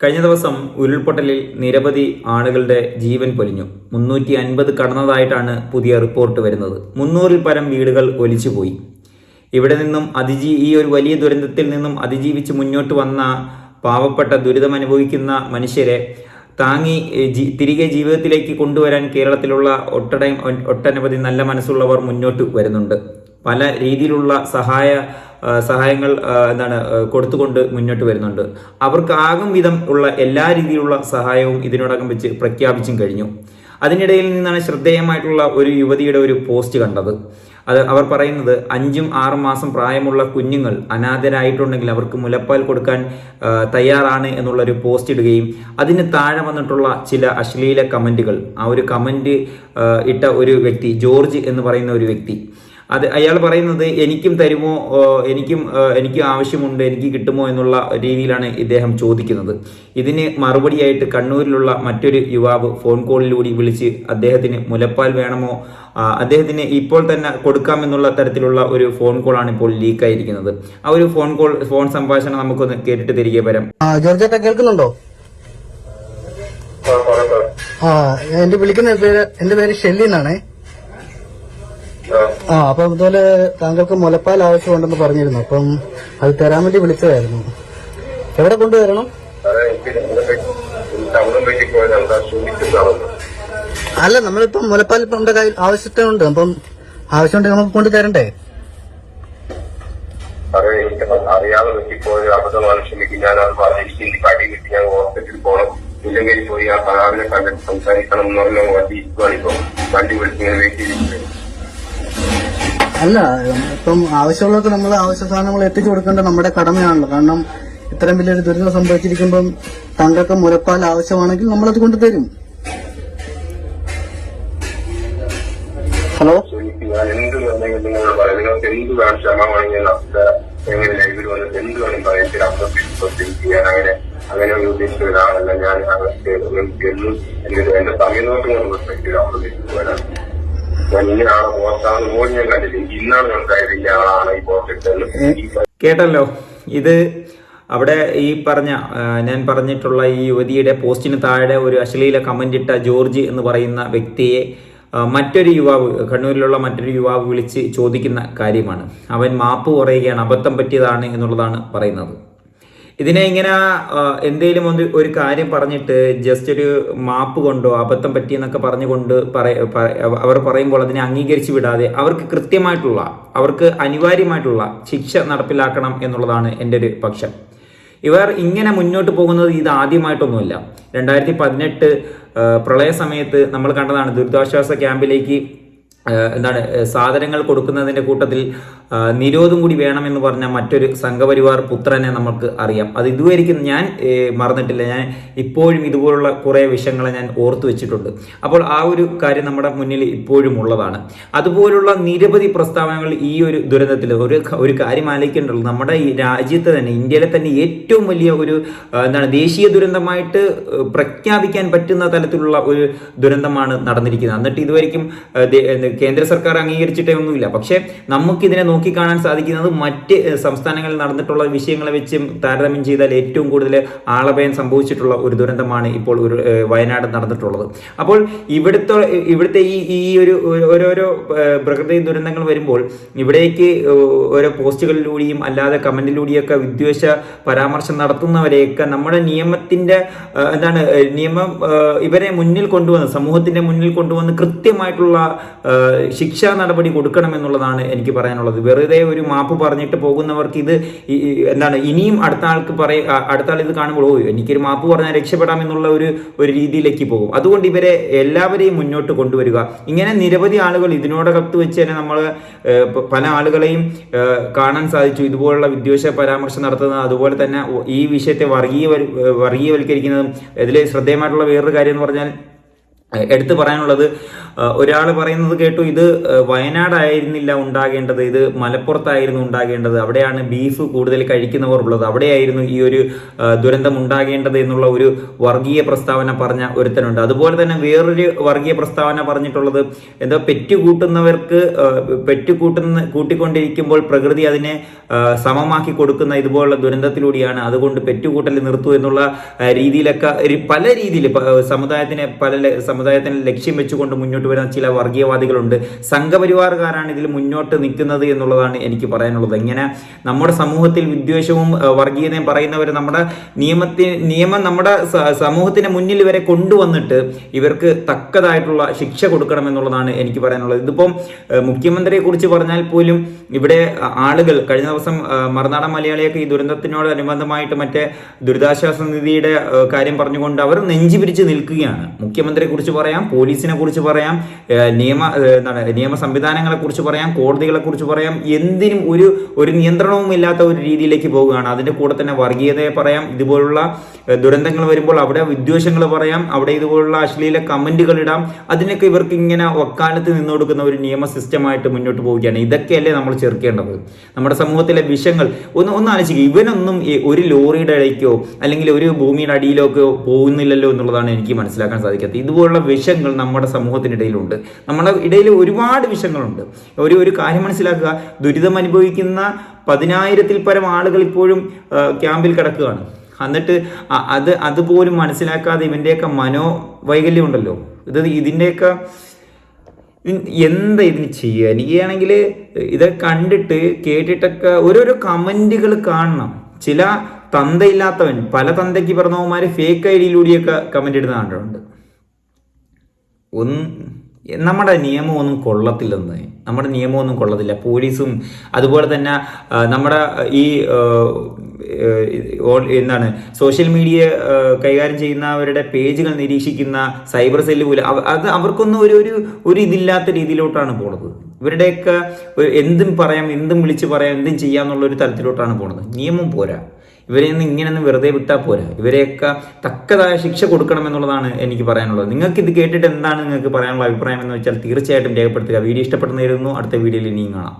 കഴിഞ്ഞ ദിവസം ഉരുൾപൊട്ടലിൽ നിരവധി ആളുകളുടെ ജീവൻ പൊലിഞ്ഞു. മുന്നൂറ്റി അൻപത് കടന്നതായിട്ടാണ് പുതിയ റിപ്പോർട്ട് വരുന്നത്. മുന്നൂറിൽ പരം വീടുകൾ ഒലിച്ചുപോയി. ഇവിടെ നിന്നും അതിജീ ഈ ഒരു വലിയ ദുരന്തത്തിൽ നിന്നും അതിജീവിച്ച് മുന്നോട്ട് വന്ന പാവപ്പെട്ട ദുരിതം അനുഭവിക്കുന്ന മനുഷ്യരെ താങ്ങി തിരികെ ജീവിതത്തിലേക്ക് കൊണ്ടുവരാൻ കേരളത്തിലുള്ള ഒട്ടട ഒട്ടനവധി നല്ല മനസ്സുള്ളവർ മുന്നോട്ട് വരുന്നുണ്ട്. പല രീതിയിലുള്ള സഹായ സഹായങ്ങൾ എന്താണ് കൊടുത്തുകൊണ്ട് മുന്നോട്ട് വരുന്നുണ്ട്. അവർക്ക് ആകും വിധം ഉള്ള എല്ലാ രീതിയിലുള്ള സഹായവും ഇതിനോടകം വെച്ച് പ്രഖ്യാപിച്ചും കഴിഞ്ഞു. അതിനിടയിൽ നിന്നാണ് ശ്രദ്ധേയമായിട്ടുള്ള ഒരു യുവതിയുടെ ഒരു പോസ്റ്റ് കണ്ടത്. അത് അവർ പറയുന്നത് അഞ്ചും ആറും മാസം പ്രായമുള്ള കുഞ്ഞുങ്ങൾ അനാഥരായിട്ടുണ്ടെങ്കിൽ അവർക്ക് മുലപ്പാൽ കൊടുക്കാൻ തയ്യാറാണ് എന്നുള്ളൊരു പോസ്റ്റ് ഇടുകയും അതിന് താഴെ വന്നിട്ടുള്ള ചില അശ്ലീല കമന്റുകൾ ആ ഒരു കമന്റ് ഇട്ട ഒരു വ്യക്തി ജോർജ് എന്ന് പറയുന്ന ഒരു വ്യക്തി അത് അയാൾ പറയുന്നത് എനിക്കും തരുമോ എനിക്കും എനിക്കും ആവശ്യമുണ്ട് എനിക്ക് കിട്ടുമോ എന്നുള്ള രീതിയിലാണ് ഇദ്ദേഹം ചോദിക്കുന്നത്. ഇതിന് മറുപടിയായിട്ട് കണ്ണൂരിലുള്ള മറ്റൊരു യുവാവ് ഫോൺ കോളിലൂടെ വിളിച്ച് അദ്ദേഹത്തിന് മുലപ്പാൽ വേണമോ? അദ്ദേഹത്തിന് ഇപ്പോൾ തന്നെ കൊടുക്കാമെന്നുള്ള തരത്തിലുള്ള ഒരു ഫോൺ കോൾ ആണ് ഇപ്പോൾ ലീക്കായിരിക്കുന്നത്. ആ ഒരു ഫോൺ കോൾ ഫോൺ സംഭാഷണം നമുക്കൊന്ന് കേട്ടിട്ട് തിരികെ വരാം. ജോർജേട്ട കേൾക്കുന്നുണ്ടോ? ആ എന്റെ വിളിക്കുന്ന പേര് എന്റെ പേര് ഷെല്ലി എന്നാണേ ആ അപ്പൊ അതുപോലെ താങ്കൾക്ക് മുലപ്പാൽ ആവശ്യമുണ്ടെന്ന് പറഞ്ഞിരുന്നു. അപ്പം അത് തരാൻ വേണ്ടി വിളിച്ചതായിരുന്നു. എവിടെ കൊണ്ടുവരണം? അല്ല നമ്മളിപ്പം മുലപ്പാൽ ഇപ്പം നമ്മുടെ കയ്യിൽ ആവശ്യത്തിനുണ്ട്. അപ്പം ആവശ്യമുണ്ടെങ്കിൽ നമുക്ക് കൊണ്ടു തരണ്ടേ? അറിയാതെ പറ്റിപ്പോയത് അബദ്ധമാണ് ക്ഷമിക്കും ഞാൻ അത് പറഞ്ഞ് എനിക്ക് ഇന്ന് കടി കിട്ടി. ഞാൻ ഹോസ്പിറ്റലിൽ പോകണം ഇല്ലെങ്കിൽ പോയി ആ കണ്ടിട്ട് സംസാരിക്കണം എന്ന് പറഞ്ഞ വണ്ടി വിളിച്ചിങ്ങനെ വണ്ടി വിളിച്ച് ഇങ്ങനെ വെയിറ്റ് ചെയ്തിട്ട് അല്ല ഇപ്പം ആവശ്യമുള്ളവർക്ക് നമ്മൾ ആവശ്യ സാധനങ്ങൾ എത്തിച്ചു കൊടുക്കേണ്ടത് നമ്മുടെ കടമയാണല്ലോ. കാരണം ഇത്രയും വലിയൊരു ദുരിതം സംഭവിച്ചിരിക്കുമ്പം താങ്കൾക്ക് മുലപ്പാൽ ആവശ്യമാണെങ്കിൽ നമ്മളത് കൊണ്ട് തരും ഹലോ? ഞാൻ ഞാൻ അങ്ങനെ ഞാൻ എന്നും എന്റെ സമയം നോക്കി പ്രശ്നം അവിടെ വരാൻ പോലും ഞാൻ കണ്ടില്ല? ഇന്നാണ് മനസ്സിലായത് ഇന്ന ആളാണ് ഈ പോസ്റ്റ് കേട്ടല്ലോ. ഇത് അവിടെ ഈ പറഞ്ഞ ഞാൻ പറഞ്ഞിട്ടുള്ള ഈ യുവതിയുടെ പോസ്റ്റിന് താഴെ ഒരു അശ്ലീല കമന്റ് ഇട്ട ജോർജ് എന്ന് പറയുന്ന വ്യക്തിയെ മറ്റൊരു യുവാവ് കണ്ണൂരിലുള്ള മറ്റൊരു യുവാവ് വിളിച്ച് ചോദിക്കുന്ന കാര്യമാണ്. അവൻ മാപ്പ് പറയുകയാണ് അബദ്ധം പറ്റിയതാണ് എന്നുള്ളതാണ് പറയുന്നത്. ഇതിനെ ഇങ്ങനെ എന്തെങ്കിലും ഒന്ന് ഒരു കാര്യം പറഞ്ഞിട്ട് ജസ്റ്റ് ഒരു മാപ്പ് കൊണ്ടോ അബദ്ധം പറ്റിയെന്നൊക്കെ പറഞ്ഞുകൊണ്ട് അവർ പറയുമ്പോൾ അതിനെ അംഗീകരിച്ച് വിടാതെ അവർക്ക് കൃത്യമായിട്ടുള്ള അവർക്ക് അനിവാര്യമായിട്ടുള്ള ശിക്ഷ നടപ്പിലാക്കണം എന്നുള്ളതാണ് എന്റെ ഒരു പക്ഷം. ഇവർ ഇങ്ങനെ മുന്നോട്ട് പോകുന്നത് ഇത് ആദ്യമായിട്ടൊന്നുമില്ല. രണ്ടായിരത്തി പതിനെട്ട് പ്രളയ സമയത്ത് നമ്മൾ കണ്ടതാണ് ദുരിതാശ്വാസ ക്യാമ്പിലേക്ക് എന്താണ് സാധനങ്ങൾ കൊടുക്കുന്നതിന്റെ കൂട്ടത്തിൽ നിരോധം കൂടി വേണമെന്ന് പറഞ്ഞ മറ്റൊരു സംഘപരിവാർ പുത്രനെ നമുക്ക് അറിയാം. അത് ഇതുവരെയും ഞാൻ മറന്നിട്ടില്ല. ഞാൻ ഇപ്പോഴും ഇതുപോലുള്ള കുറേ വിഷയങ്ങളെ ഞാൻ ഓർത്തു വെച്ചിട്ടുണ്ട്. അപ്പോൾ ആ ഒരു കാര്യം നമ്മുടെ മുന്നിൽ ഇപ്പോഴും ഉള്ളതാണ്. അതുപോലുള്ള നിരവധി പ്രസ്താവനകൾ ഈ ഒരു ദുരന്തത്തിൽ ഒരു ഒരു കാര്യം ആലോചിക്കേണ്ടത് നമ്മുടെ ഈ രാജ്യത്ത് തന്നെ ഇന്ത്യയിലെ തന്നെ ഏറ്റവും വലിയ ഒരു എന്താണ് ദേശീയ ദുരന്തമായിട്ട് പ്രഖ്യാപിക്കാൻ പറ്റുന്ന തലത്തിലുള്ള ഒരു ദുരന്തമാണ് നടന്നിരിക്കുന്നത്. എന്നിട്ട് എന്ത് കേന്ദ്ര സർക്കാർ അംഗീകരിച്ചിട്ടേ ഒന്നുമില്ല. പക്ഷേ നമുക്കിതിനെ നോക്കിക്കാണാൻ സാധിക്കുന്നത് മറ്റ് സംസ്ഥാനങ്ങളിൽ നടന്നിട്ടുള്ള വിഷയങ്ങളെ വെച്ച് താരതമ്യം ചെയ്താൽ ഏറ്റവും കൂടുതൽ ആളഭയം സംഭവിച്ചിട്ടുള്ള ഒരു ദുരന്തമാണ് ഇപ്പോൾ ഒരു വയനാട് നടന്നിട്ടുള്ളത്. അപ്പോൾ ഇവിടുത്തെ ഇവിടുത്തെ ഈ ഈ ഒരു ഓരോരോ പ്രകൃതി ദുരന്തങ്ങൾ വരുമ്പോൾ ഇവിടേക്ക് ഓരോ പോസ്റ്റുകളിലൂടെയും അല്ലാതെ കമന്റിലൂടെയൊക്കെ വിദ്വേഷ പരാമർശം നടത്തുന്നവരെയൊക്കെ നമ്മുടെ നിയമത്തിന്റെ എന്താണ് നിയമം ഇവരെ മുന്നിൽ കൊണ്ടുവന്ന് സമൂഹത്തിന്റെ മുന്നിൽ കൊണ്ടുവന്ന് കൃത്യമായിട്ടുള്ള ശിക്ഷാ നടപടി കൊടുക്കണമെന്നുള്ളതാണ് എനിക്ക് പറയാനുള്ളത്. വെറുതെ ഒരു മാപ്പ് പറഞ്ഞിട്ട് പോകുന്നവർക്ക് ഇത് എന്താണ് ഇനിയും അടുത്ത ആൾക്ക് പറയ അടുത്ത ആൾ ഇത് കാണുമ്പോൾ ഓ എനിക്കൊരു മാപ്പ് പറഞ്ഞാൽ രക്ഷപ്പെടാം എന്നുള്ള ഒരു ഒരു രീതിയിലേക്ക് പോകും. അതുകൊണ്ട് ഇവരെ എല്ലാവരെയും മുന്നോട്ട് കൊണ്ടുവരിക. ഇങ്ങനെ നിരവധി ആളുകൾ ഇതിനോടകത്ത് വെച്ച് തന്നെ നമ്മൾ പല ആളുകളെയും കാണാൻ സാധിച്ചു. ഇതുപോലുള്ള വിദ്വേഷ പരാമർശം നടത്തുന്നത് അതുപോലെ തന്നെ ഈ വിഷയത്തെ വർഗീയ വർഗീയവൽക്കരിക്കുന്നതും ഇതിൽ ശ്രദ്ധേയമായിട്ടുള്ള വേറൊരു കാര്യം എന്ന് പറഞ്ഞാൽ എടുത്തു പറയാനുള്ളത് ഒരാൾ പറയുന്നത് കേട്ടു ഇത് വയനാടായിരുന്നില്ല ഉണ്ടാകേണ്ടത് ഇത് മലപ്പുറത്തായിരുന്നു ഉണ്ടാകേണ്ടത് അവിടെയാണ് ബീഫ് കൂടുതൽ കഴിക്കുന്നവർ ഉള്ളത് അവിടെയായിരുന്നു ഈ ഒരു ദുരന്തം ഉണ്ടാകേണ്ടത് എന്നുള്ള ഒരു വർഗീയ പ്രസ്താവന പറഞ്ഞ ഒരുത്തനുണ്ട്. അതുപോലെ തന്നെ വേറൊരു വർഗീയ പ്രസ്താവന പറഞ്ഞിട്ടുള്ളത് എന്താ പെറ്റുകൂട്ടുന്നവർക്ക് പെറ്റുകൂട്ടുന്ന കൂട്ടിക്കൊണ്ടിരിക്കുമ്പോൾ പ്രകൃതി അതിനെ സമമാക്കി കൊടുക്കുന്ന ഇതുപോലുള്ള ദുരന്തത്തിലൂടെയാണ് അതുകൊണ്ട് പെറ്റുകൂട്ടൽ നിർത്തു എന്നുള്ള രീതിയിലൊക്കെ പല രീതിയിൽ സമുദായത്തിനെ പല സമുദായത്തിനെ ലക്ഷ്യം വെച്ചുകൊണ്ട് മുന്നോട്ട് വരുന്ന ചില വർഗീയവാദികളുണ്ട്. സംഘപരിവാറുകാരാണ് ഇതിൽ മുന്നോട്ട് നിൽക്കുന്നത് എന്നുള്ളതാണ് എനിക്ക് പറയാനുള്ളത്. ഇങ്ങനെ നമ്മുടെ സമൂഹത്തിൽ വിദ്വേഷവും വർഗീയതയും പറയുന്നവർ നമ്മുടെ നിയമത്തിന് നിയമം നമ്മുടെ സമൂഹത്തിന് മുന്നിൽ വരെ കൊണ്ടുവന്നിട്ട് ഇവർക്ക് തക്കതായിട്ടുള്ള ശിക്ഷ കൊടുക്കണം എന്നുള്ളതാണ് എനിക്ക് പറയാനുള്ളത്. ഇതിപ്പം മുഖ്യമന്ത്രിയെ കുറിച്ച് പറഞ്ഞാൽ പോലും ഇവിടെ ആളുകൾ കഴിഞ്ഞ ദിവസം മറുനാടൻ മലയാളിയൊക്കെ ഈ ദുരന്തത്തിനോട് അനുബന്ധമായിട്ട് മറ്റേ ദുരിതാശ്വാസ നിധിയുടെ കാര്യം പറഞ്ഞുകൊണ്ട് അവർ നെഞ്ചി പിരിച്ച് നിൽക്കുകയാണ്. മുഖ്യമന്ത്രിയെ കുറിച്ച് പറയാം പോലീസിനെ കുറിച്ച് പറയാം നിയമ എന്താണ് നിയമ സംവിധാനങ്ങളെ കുറിച്ച് പറയാം കോടതികളെ കുറിച്ച് പറയാം എന്തിനും ഒരു ഒരു നിയന്ത്രണവും ഇല്ലാത്ത ഒരു രീതിയിലേക്ക് പോവുകയാണ് അതിന്റെ കൂടെ തന്നെ വർഗീയതയെ പറയാം ഇതുപോലുള്ള ദുരന്തങ്ങൾ വരുമ്പോൾ അവിടെ വിദ്വേഷങ്ങൾ പറയാം അവിടെ ഇതുപോലുള്ള അശ്ലീല കമന്റുകൾ ഇടാം അതിനൊക്കെ ഇവർക്ക് ഇങ്ങനെ വക്കാലത്ത് നിന്ന് കൊടുക്കുന്ന ഒരു നിയമ സിസ്റ്റമായിട്ട് മുന്നോട്ട് പോവുകയാണ്. ഇതൊക്കെയല്ലേ നമ്മൾ ചെറുക്കേണ്ടത്. നമ്മുടെ സമൂഹത്തിലെ വിഷങ്ങൾ ഒന്ന് ഒന്ന് ആലോചിക്കുക ഇവനൊന്നും ഒരു ലോറിയുടെ ഇടയ്ക്കോ അല്ലെങ്കിൽ ഒരു ഭൂമിയുടെ അടിയിലോക്കോ പോകുന്നില്ലല്ലോ എന്നുള്ളതാണ് എനിക്ക് മനസ്സിലാക്കാൻ സാധിക്കാത്തത്. ഇതുപോലുള്ള വിഷങ്ങൾ നമ്മുടെ സമൂഹത്തിനിടയിലുണ്ട്. നമ്മുടെ ഇടയിൽ ഒരുപാട് വിഷങ്ങളുണ്ട് ഒരു ഒരു കാര്യം മനസ്സിലാക്കുക. ദുരിതം അനുഭവിക്കുന്ന പതിനായിരത്തിൽ പരം ആളുകൾ ഇപ്പോഴും ക്യാമ്പിൽ കിടക്കുകയാണ്. എന്നിട്ട് അത് അതുപോലും മനസ്സിലാക്കാതെ ഇവന്റെയൊക്കെ മനോവൈകല്യം ഉണ്ടല്ലോ. ഇത് ഇതിന്റെയൊക്കെ എന്താ ഇതിന് ചെയ്യുക എനിക്കാണെങ്കിൽ ഇത് കണ്ടിട്ട് കേട്ടിട്ടൊക്കെ ഓരോരോ കമന്റുകൾ കാണണം. ചില തന്തയില്ലാത്തവൻ പല തന്തയ്ക്ക് പറഞ്ഞവന്മാർ ഫേക്ക് ഐ ഡിയിലൂടെയൊക്കെ കമന്റ് ഇടുന്ന കണ്ടിട്ടുണ്ട്. ഒന്ന് നമ്മുടെ നിയമമൊന്നും കൊള്ളത്തില്ലെന്ന്. നമ്മുടെ നിയമമൊന്നും കൊള്ളത്തില്ല. പോലീസും അതുപോലെ തന്നെ നമ്മുടെ ഈ എന്താണ് സോഷ്യൽ മീഡിയ കൈകാര്യം ചെയ്യുന്നവരുടെ പേജുകൾ നിരീക്ഷിക്കുന്ന സൈബർ സെല്ല് പോലും അത് അവർക്കൊന്നും ഒരു ഒരു ഒരു ഇതില്ലാത്ത രീതിയിലോട്ടാണ് പോണത്. ഇവരുടെയൊക്കെ എന്തും പറയാം എന്തും വിളിച്ച് പറയാം എന്തും ചെയ്യാന്നുള്ള ഒരു തരത്തിലോട്ടാണ് പോണത്. നിയമം പോരാ. ഇവരെയൊന്നും ഇങ്ങനെയൊന്നും വെറുതെ വിട്ടാൽ പോരാ. ഇവരെയൊക്കെ തക്കതായ ശിക്ഷ കൊടുക്കണം എന്നുള്ളതാണ് എനിക്ക് പറയാനുള്ളത്. നിങ്ങൾക്ക് ഇത് കേട്ടിട്ട് എന്താണ് നിങ്ങൾക്ക് പറയാനുള്ള അഭിപ്രായം എന്ന് വെച്ചാൽ തീർച്ചയായിട്ടും രേഖപ്പെടുത്തുക. വീഡിയോ ഇഷ്ടപ്പെടുന്നതായിരുന്നു അടുത്ത വീഡിയോയിൽ ഇനിയും കാണാം.